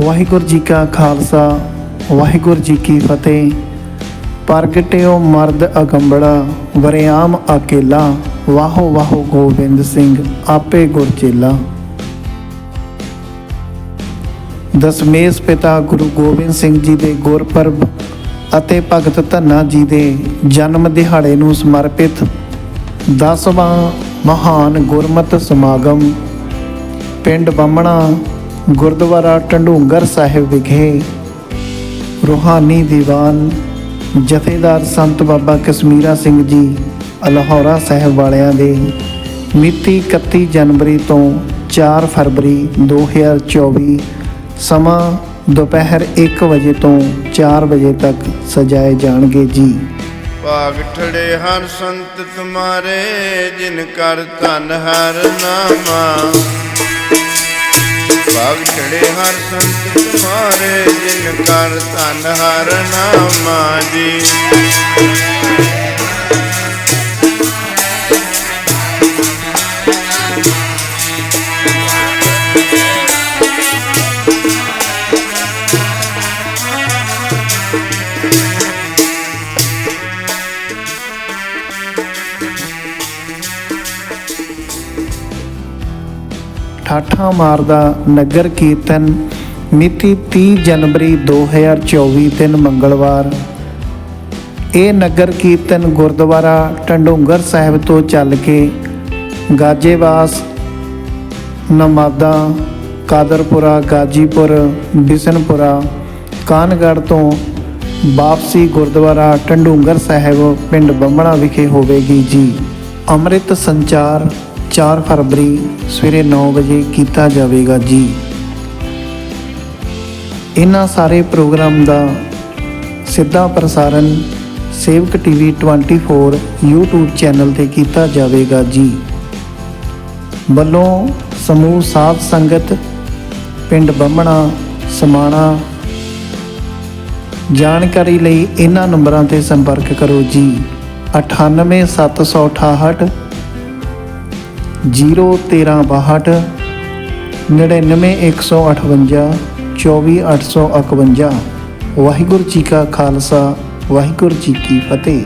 ਵਾਹਿਗੁਰੂ ਜੀ ਕਾ ਖਾਲਸਾ, ਵਾਹਿਗੁਰੂ ਜੀ ਕੀ ਫਤਿਹ। ਪ੍ਰਗਟਿਓ ਮਰਦ ਅਗੰਬੜਾ, ਵਰਿਆਮ ਅਕੇਲਾ, ਵਾਹੋ ਵਾਹੋ ਗੋਬਿੰਦ ਸਿੰਘ, ਆਪੇ ਗੁਰਚੇਲਾ ਦਸਮੇਸ ਪਿਤਾ ਗੁਰੂ ਗੋਬਿੰਦ ਸਿੰਘ ਜੀ ਦੇ ਗੁਰਪੁਰਬ ਅਤੇ ਭਗਤ ਧੰਨਾ ਜੀ ਦੇ ਜਨਮ ਦਿਹਾੜੇ ਨੂੰ ਸਮਰਪਿਤ 10ਵਾਂ ਮਹਾਨ ਗੁਰਮਤਿ ਸਮਾਗਮ ਪਿੰਡ ਬੰਮਣਾ ਗੁਰਦੁਆਰਾ ਢੰਡੂੰਗਰ ਸਾਹਿਬ ਵਿਖੇ ਰੂਹਾਨੀ ਦੀਵਾਨ ਜਥੇਦਾਰ ਸੰਤ ਬਾਬਾ ਕਸ਼ਮੀਰਾ ਸਿੰਘ ਜੀ ਅਲਹੌਰਾ ਸਾਹਿਬ ਵਾਲਿਆਂ ਦੇ ਮਿਤੀ 31 ਜਨਵਰੀ ਤੋਂ 4 ਫਰਵਰੀ 2024 ਸਮਾਂ ਦੁਪਹਿਰ 1 ਵਜੇ ਤੋਂ 4 ਵਜੇ ਤੱਕ ਸਜਾਏ ਜਾਣਗੇ ਜੀ। ਭਾਗ ਠੜੇ ਹਰ ਸੰਤ ਤੁਮਾਰੇ, ਜਿਨ ਕਰ ਧਨ ਹਰ ਨਾਮਾ। ਭਾਗ ਚੜੇ ਹਰ ਸੰਤ ਤੁਮਾਰੇ ਜਿਨ ਕਰ ਧਨ ਹਰ ਨਾਮਾ ਜੀ। ਠਾਠਾ ਮਾਰਦਾ ਨਗਰ ਕੀਰਤਨ, ਮਿਤੀ 30 ਜਨਵਰੀ 2024 ਦਿਨ ਮੰਗਲਵਾਰ। ਇਹ ਨਗਰ ਕੀਰਤਨ ਗੁਰਦੁਆਰਾ ਢੰਡੋਂਗਰ ਸਾਹਿਬ ਤੋਂ ਚੱਲ ਕੇ ਗਾਜੇਵਾਸ, ਨਮਾਦਾ, ਕਾਦਰਪੁਰਾ, ਗਾਜੀਪੁਰ, ਬਿਸਨਪੁਰਾ, ਕਾਨਗੜ੍ਹ ਤੋਂ ਵਾਪਸੀ ਗੁਰਦੁਆਰਾ ਢੰਡੋਂਗਰ ਸਾਹਿਬ, ਪਿੰਡ ਬੰਮਣਾ ਵਿਖੇ ਹੋਵੇਗੀ ਜੀ। ਅੰਮ੍ਰਿਤ ਸੰਚਾਰ 4 ਫਰਵਰੀ ਸਵੇਰੇ 9 ਵਜੇ ਕੀਤਾ ਜਾਵੇਗਾ ਜੀ। ਇਹਨਾਂ ਸਾਰੇ ਪ੍ਰੋਗਰਾਮ ਦਾ ਸਿੱਧਾ ਪ੍ਰਸਾਰਣ ਸੇਵਕ ਟੀਵੀ 24 YouTube ਚੈਨਲ ਤੇ ਕੀਤਾ ਜਾਵੇਗਾ ਜੀ। ਵੱਲੋਂ ਸਮੂਹ ਸਾਧ ਸੰਗਤ, ਪਿੰਡ ਬੰਮਣਾ, ਸਮਾਣਾ ਜਾਣਕਾਰੀ ਲਈ ਇਹਨਾਂ ਨੰਬਰਾਂ ਤੇ ਸੰਪਰਕ ਕਰੋ ਜੀ। 98768 01362 99158 24851 ਵਾਹਿਗੁਰੂ ਜੀ ਕਾ ਖਾਲਸਾ ਵਾਹਿਗੁਰੂ ਜੀ ਕੀ ਫਤਿਹ।